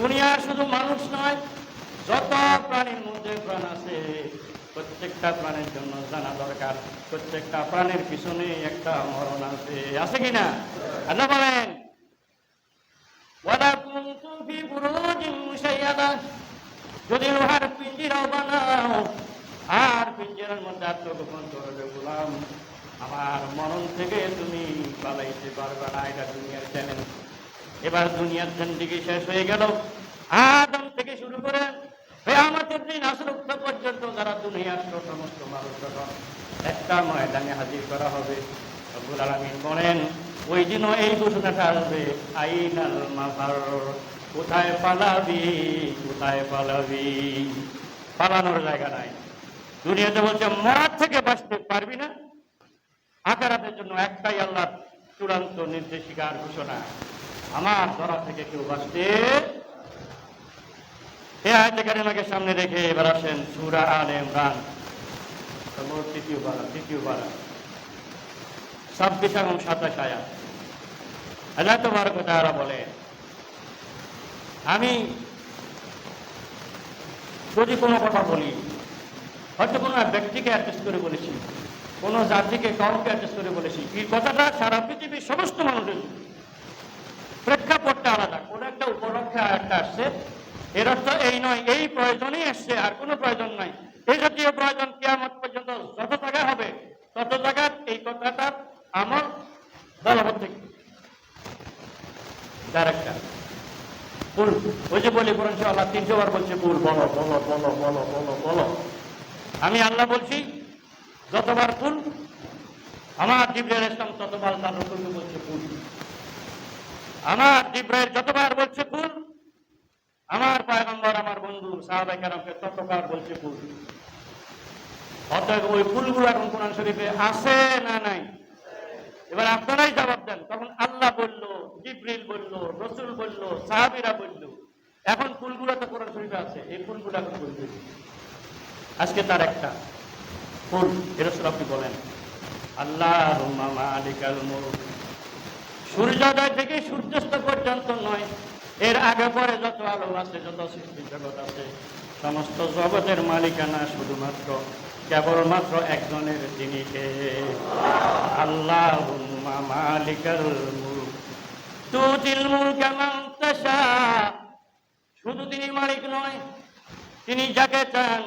দুনিয়া শুধু মানুষ নয়, যত প্রাণীর মধ্যে প্রাণ আছে, প্রত্যেকটা প্রাণের জন্য জানা দরকার। প্রত্যেকটা প্রাণের পিছনে একটা মরণ আছে। আছে কিনা আল্লাহ বলেন। যদি লোহার পিঞ্জিরাও বানাও, আর পিঞ্জিরার মধ্যে আত্মগোপন আমার মরণ থেকে তুমি পালাইতে পারবে না, এটা দুনিয়ার চ্যালেঞ্জ এবার দুনিয়ার জিন্দিগি শেষ হয়ে গেল। আদম থেকে শুরু করে আমাদের দিন আসল পর্যন্ত যারা দুনিয়ার সমস্ত মানুষজন একটা ময়দানে হাজির করা হবে। আব্বুল আলমিন বলেন, ওই দিনও এই ঘোষণাটা আসবে, আইনাল মাফার কোথায় পালাবি কোথায় পালাবি? পালানোর জায়গা নাই। দুনিয়াতে বলছে, মরার থেকে বাঁচতে পারবি না। আকারাতের জন্য একটাই আল্লাহ চূড়ান্ত নির্দেশিকার ঘোষণা। আমার ধরা থেকে কেউ বাঁচতে আয়তে কারিমাকে সামনে রেখে এবার আসেন সুরা আল ইমরান। তৃতীয় পারা তৃতীয় পারা। ছাব্বিশ এবং সাতাশ আল্লাহ তোমার কথা বলে, আমি যদি কোনো কথা বলি, হয়তো কোনো ব্যক্তিকে অ্যাডজাস্ট করে বলেছি, কোনো জাতিকে কাউকে অ্যাডজাস্ট করে বলেছি, এই কথাটা সারা পৃথিবীর সমস্ত মানুষের। প্রেক্ষাপটটা আলাদা। কোন একটা উপলক্ষে একটা আসছে। এর অর্থ এই নয়, এই প্রয়োজনই আসছে, আর কোনো প্রয়োজন নাই। এই জাতীয় প্রয়োজন কেয়ামত পর্যন্ত যত জায়গা হবে, তত জায়গার এই কথাটার আমল কুল, ওই যে বলি কোরআন আল্লাহ বলছে, কুল, বলো বলো বলো বলো বলো বলো। আমি আল্লাহ বলছি, যতবার কুল, আমার জিব্রাইল ইসলাম ততবার তার বলছে কুল। আমার জিব্রাইল যতবার বলছে কুল আমার পয়গম্বর, আমার বন্ধু সাহাবাই কারামকে ততবার বলছে কুল অতএব ওই কুলগুলো এখন কোরআন শরীফে আছে না নাই? এবার আপনারাই জবাব দেন। তখন আল্লাহ বলল জিব্রিল বলল, রসুল বলল, সাহাবিরা বলল, এখন ফুলগুলো তো কোরআন শরীফে আছে, এই ফুলগুলো এখন বলবে। আজকে তার একটা ফুল এরসুল আপনি বলেন। আল্লাহ মালিকাল মুলক। সূর্যোদয় থেকে সূর্যাস্ত পর্যন্ত নয়, এর আগে পরে যত আলো আছে, যত সৃষ্টি জগৎ আছে, সমস্ত জগতের মালিকানা শুধুমাত্র, কেবলমাত্র একজনের তিনি আল্লাহ মালিকাল শুধু তিনি মালিক নয়, তিনি যাকে চান,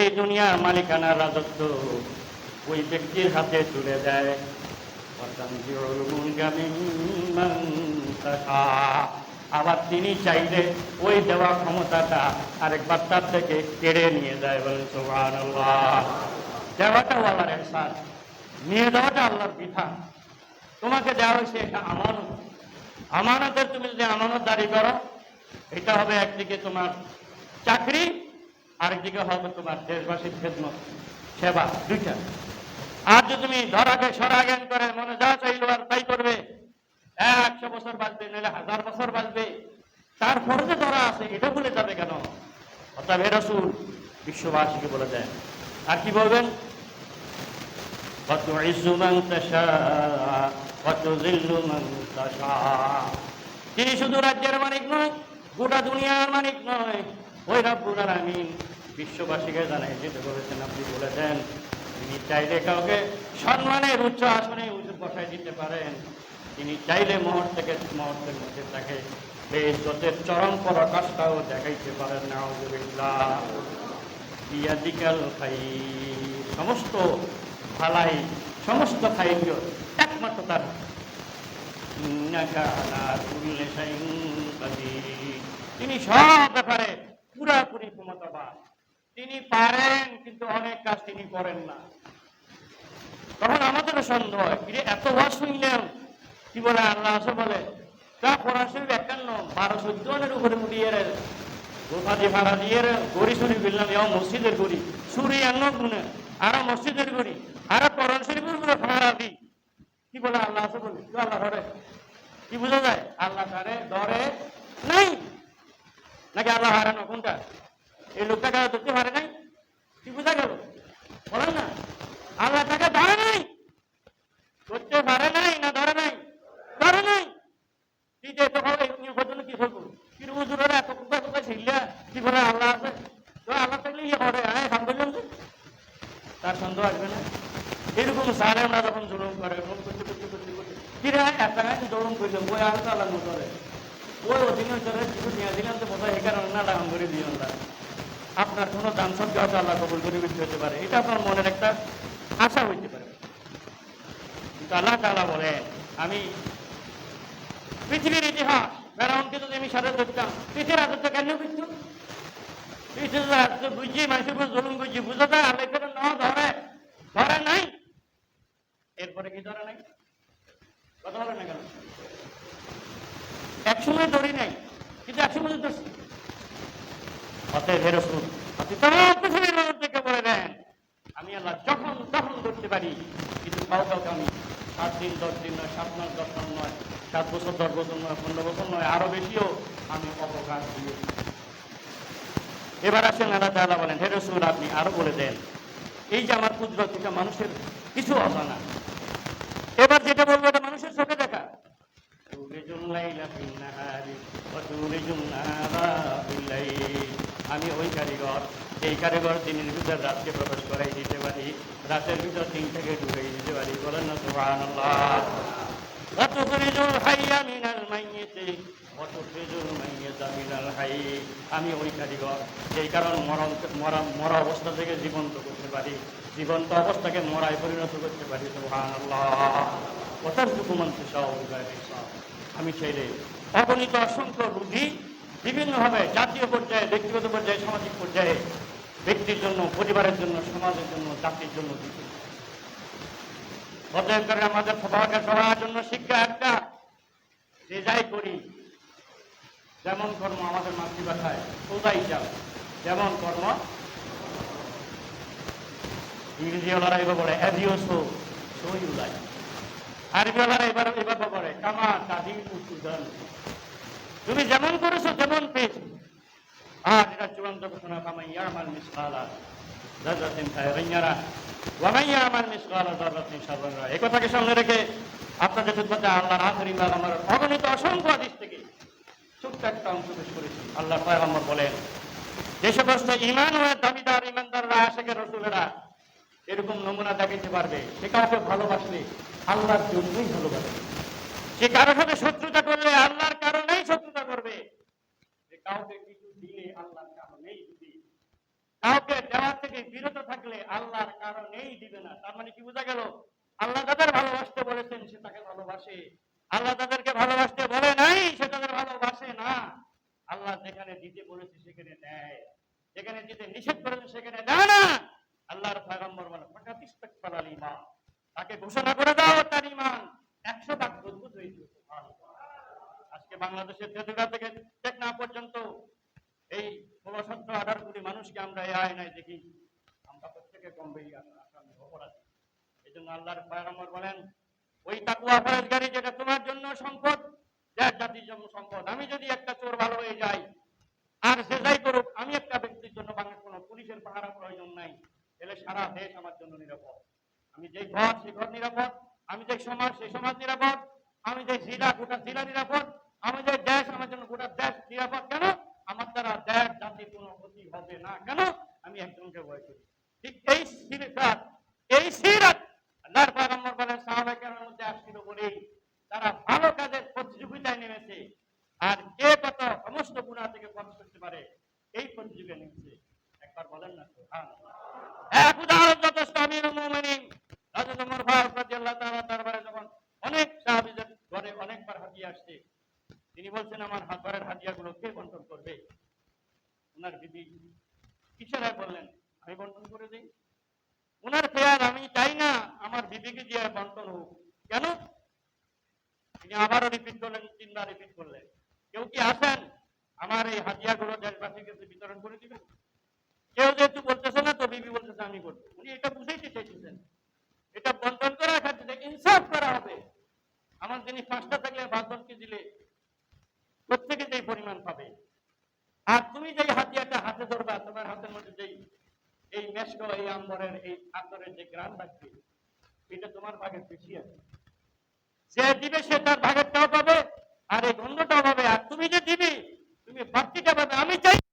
এই দুনিয়ার মালিকানা রাজত্ব ওই ব্যক্তির হাতে তুলে দেয়। আবার তিনি চাইলে ওই দেওয়া ক্ষমতাটা আরেকবার তার থেকে কেড়ে নিয়ে যায় বলেন, সুবহানাল্লাহ। দেওয়াটা আল্লাহর এহসান। নিয়ে দেওয়াটা আল্লাহর বিধান। তোমাকে দেওয়া হয়েছে একটা আমানত। আমানতের তুমি যদি আমানত দাঁড়ি করো, এটা হবে একদিকে তোমার চাকরি, আরেকদিকে হবে তোমার দেশবাসীর খেদমত। সেবা, দুইটা। আর যদি তুমি ধরাকে সরা জ্ঞান করে, মনে যা চাইলো আর তাই করবে। একশো বছর বাঁচবে নাহলে হাজার বছর বাঁচবে। তার ফরজে ধরা আছে, এটা ভুলে যাবে কেন? অর্থাৎ হে রসুল, বিশ্ববাসীকে বলে দেন। আর কি বলবেন? তিনি শুধু রাজ্যের মালিক নয়, গোটা দুনিয়ার মালিক নয়, ওই রাব্বুল আলামিন বিশ্ববাসীকে জানাই যেটা বলেছেন আপনি বলেছেন তিনি চাইলে কাউকে সম্মানের উচ্চ আসনে বসায় দিতে পারেন। তিনি চাইলে মুহূর্ত থেকে মুহূর্তের মধ্যে তাকে বেজতের চরম পরাকাশটাও দেখাইতে পারেন। সমস্ত ভালাই, সমস্ত খাইল একমাত্র তার। তিনি সব ব্যাপারে পুরাপুরি ক্ষমতাবান। তিনি পারেন, কিন্তু অনেক কাজ তিনি করেন না। তখন আমাদেরও সন্দেহ হয় এত ওয়াজ শুনলেন কি বলে আল্লাহ আছে বলে তা কোরআন শরীফ একান্ন, বারো, চোদ্দ জনের উপরে উঠিয়ে রে। গোফাদি ভাড়া দিয়ে রে, গড়ি শুনি বললাম এও মসজিদের গড়ি। সুরি আন্ন গুনে আর মসজিদের গড়ি, আর কোরআন শরীফের উপরে ভাড়া দি। কি বলে আল্লাহ আছে বলে, কি আল্লাহ ধরে? কি বোঝা যায়? আল্লাহ ধরে ধরে নাই। নাকি আল্লাহ হারানো? কোনটা? এই লোকটা কারা ধরতে পারে নাই কি বোঝা গেল? বলেন না। আল্লাহ তাকে ধরে নাই। ধরতে পারে নাই না ধরে নাই? ধরে নাই। নিজে তো হবে নির্বাচন কি হইব কি বুঝুরা এত কোথায় কোথায় ছিলা কি করে আল্লাহ আছে? তো আল্লাহ থাকলে ইয়ে করে হ্যাঁ সামনে তার সন্দেহ আসবে না। এরকম সারে আমরা যখন জুলুম করে এরকম করতে করতে করতে করতে। কিরে একটা গাছে জুলুম করলে বই আর তো আল্লাহ করে। ওই অধীনে কিছু নিয়ে দিলাম তো কোথায় এখানে না ডাউন করে দিয়ে আমরা আপনার কোনো দান সবকে হয়তো আল্লাহ কবুল করে দিতে হতে পারে। এটা আপনার মনের একটা আশা হইতে পারে। কিন্তু আল্লাহ তাআলা বলেন, আমি পৃথিবীর ইতিহাস, ফেরাউনকে যদি আমি সাথে ধরতাম, পৃথিবীর রাজত্ব কেন কিন্তু পৃথিবীর রাজত্ব মানুষের উপর জুলুম বুঝি বুঝতে আল্লাহ করে ন ধরে ধরে নাই। এরপরে কি ধরে নাই কথা বলে না কেন একসময় ধরি নাই কিন্তু একসময় ধরছি অতএব হে রসুল আপনি তাম পৃথিবীর মানুষদেরকে বলে দেন আমি আল্লাহ যখন তখন ধরতে পারি কিন্তু কাউ কাউকে আমি সাত দিন দশ দিন নয় সাত মাস দশ মাস নয় সাত বছর দশ বছর নয় পনেরো বছর নয় আরো বেশিও আমি অবকাশ দিয়ে এবার আসেন আল্লাহ তাআলা বলেন হে রসুল আপনি আরো বলে দেন এই যে আমার কুদরত এটা মানুষের কিছু অজানা এবার যেটা বলবো এটা মানুষের চোখে দেখা تولج الليل في النهار وتولج النهار في الليل আমি ওই কারিগর, এই কারিগর দিনের ভিতর রাতকে প্রবেশ করাই দিতে পারি, রাতের ভিতর দিন থেকে ঢুকাই দিতে পারি। বলেন না সুবাহ আমি ওই কারিগর, যেই কারণ মরণ, মরা মরা অবস্থা থেকে জীবন্ত করতে পারি। জীবন্ত অবস্থাকে মরায় পরিণত করতে পারি অতর্কুমান সব আমি ছেলে অগণিত অসংখ্য রুগী বিভিন্নভাবে জাতীয় পর্যায়ে, ব্যক্তিগত পর্যায়ে, সামাজিক পর্যায়ে ব্যক্তির জন্য, পরিবারের জন্য, সমাজের জন্য, জাতির জন্য করে আমাদের সবাইকে সবার জন্য শিক্ষা একটা, যে যাই করি, যেমন কর্ম আমাদের মাতৃভাষায় সোজাই যাও, যেমন কর্ম ইংরেজিওয়ালারা এবার বলে অ্যাজিও সো সো ইউ লাইক আরবিওয়ালারা এবার এবার বলে কামা কাদি উৎসুদন তুমি যেমন করেছ তেমন পেয়েছ। আর এটা চূড়ান্ত ঘোষণা কামাই ইয়ামাল মিসকালা দাজাতিন খায়রাইয়ারা ওয়ামাই ইয়ামাল মিসকালা দাজাতিন শাররারা এই কথাকে সামনে রেখে আমার অগণিত অসংখ্য হাদিস থেকে ছোট্ট একটা অংশ করেছি। আল্লাহ বলেন, যে সমস্ত ইমান হয়ে দাবিদার ইমানদাররা আশেখের রসুলেরা এরকম নমুনা দেখাইতে পারবে, সে কাউকে ভালোবাসলে আল্লাহর জন্যই ভালোবাসবে সে কারোর সাথে শত্রুতা করলে আল্লাহর কাউকে কিছু দিলে আল্লাহর কারণেই দিবে। কাউকে দেওয়ার থেকে বিরত থাকলে আল্লাহর কারণেই দিবে না। তার মানে কি বোঝা গেল? আল্লাহ তাদের ভালোবাসতে বলেছেন, সে তাকে ভালোবাসে। আল্লাহ তাদেরকে ভালোবাসতে বলে নাই, সে তাদের ভালোবাসে না। আল্লাহ যেখানে দিতে বলেছে, সেখানে দেয়। যেখানে দিতে নিষেধ করেছে, সেখানে দেয় না। আল্লাহর পয়গম্বর বলে ফাকাত ইস্তাকবাল ইমান তাকে ঘোষণা করে দাও তার ইমান একশো ভাগ মজবুত হয়েছে আজকে বাংলাদেশের তেতুরা থেকে টেকনা পর্যন্ত এই ষোলো সতেরো আঠারো কোটি মানুষকে আমরা এই আয়নায় দেখি। আমরা প্রত্যেকে কম বেশি আসামি অপরাধী এই জন্য আল্লাহর বলেন, ওই তাকুয়া যেটা তোমার জন্য সম্পদ, যার জাতির জন্য সম্পদ, আমি যদি একটা চোর ভালো হয়ে যাই, আর সে যাই করুক, আমি একটা ব্যক্তির জন্য বাংলাদেশ কোনো পুলিশের পাহারা প্রয়োজন নাই। এলে সারা দেশ আমার জন্য নিরাপদ। আমি যে ঘর, সে ঘর নিরাপদ। আমি যে সমাজ সেই সমাজ নিরাপদ। আমি যে জেলা, গোটা জেলা নিরাপদ। আমি যে দেশ আমার জন্য গোটা দেশ নিরাপদ কেন? আমার দ্বারা দেশ জাতির কোনো ক্ষতি হবে না কেন? আমি একজনকে করি। ঠিক এই সিরাত এই সিরাত আল্লাহর পয়গম্বর কেরামের মধ্যে আসছিল বলেই তারা ভালো কাজের প্রতিযোগিতায় নেমেছে। আর কে কত সমস্ত গুণা থেকে পথ করতে পারে, এই প্রতিযোগিতা নেমেছে। একবার বলেন না, সুবহানাল্লাহ। বলছেন, আমার হাত ঘরের হাদিয়াগুলো কে বন্টন করবে? ওনার বিবি ইশারায় বললেন, আমি বন্টন করে দিই। ওনার পেয়ার আমি চাই না, আমার বিবিকে দিয়ে বন্টন হোক। কেন? তিনি আবারও রিপিট করলেন, তিনবার রিপিট করলেন। কেউ কি আসেন? আমার এই হাদিয়াগুলো দেশবাসীর কাছে বিতরণ করে দিবেন? কেউ যেহেতু বলতেছে না, তো বিবি বলতেছে, আমি করব উনি এটা বুঝাইতে চাইতেছেন। এটা বন্টন করার ক্ষেত্রে ইনসাফ করা হবে। আমার জিনিস পাঁচটা থাকলে দশকে দিলে প্রত্যেকে যেই পরিমাণ পাবে। আর তুমি যেই হাতিয়াটা হাতে ধরবা, তোমার হাতের মধ্যে যেই এই মেশক, এই আম্বরের, এই আতরের যে গ্রাম থাকবে এটা তোমার ভাগে বেশি আছে। যে দিবে, সে তার ভাগেরটাও পাবে, আর এই গন্ধটাও পাবে। আর তুমি যে দিবি, তুমি বাড়তিটা পাবে। আমি চাই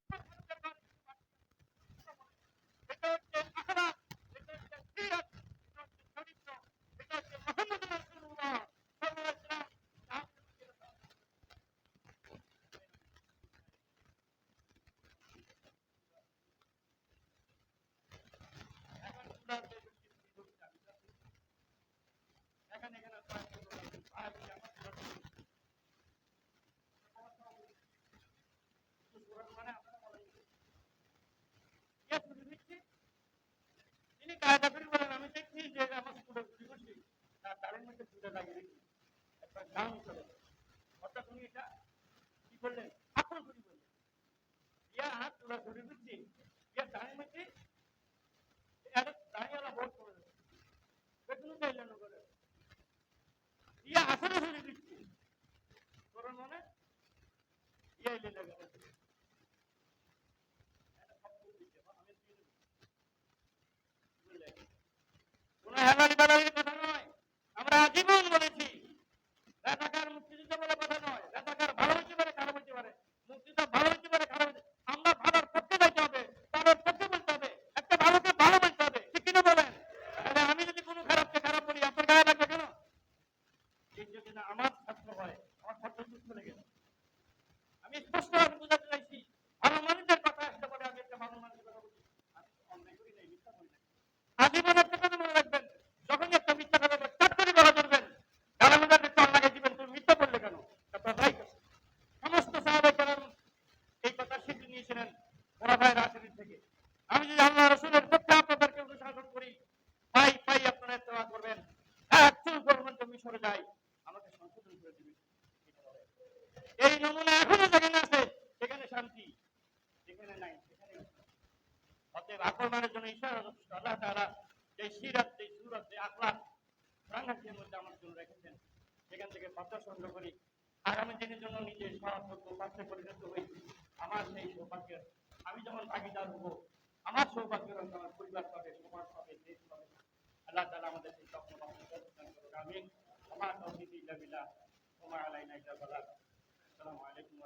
¡Ven, ven, ven! ভাঙা মধ্যে আমার জন্য রেখেছেন সেখান থেকে বার্তা সংগ্রহ করি, আগামী দিনের জন্য নিজের সৌভাগ্যে পরিণত হই। আমার সেই সৌভাগ্যের, আমি যখন ভাগিদার হব, আমার সৌভাগ্যের অন্ত আমার পরিবার পাবে, সমাজ পাবে, দেশ পাবে। আল্লাহ তালা আমাদের সেই স্বপ্ন আমি আমার অতিথি ইল্লা বিল্লাহ তোমার আলাইনা ইল্লা আসসালামু আলাইকুম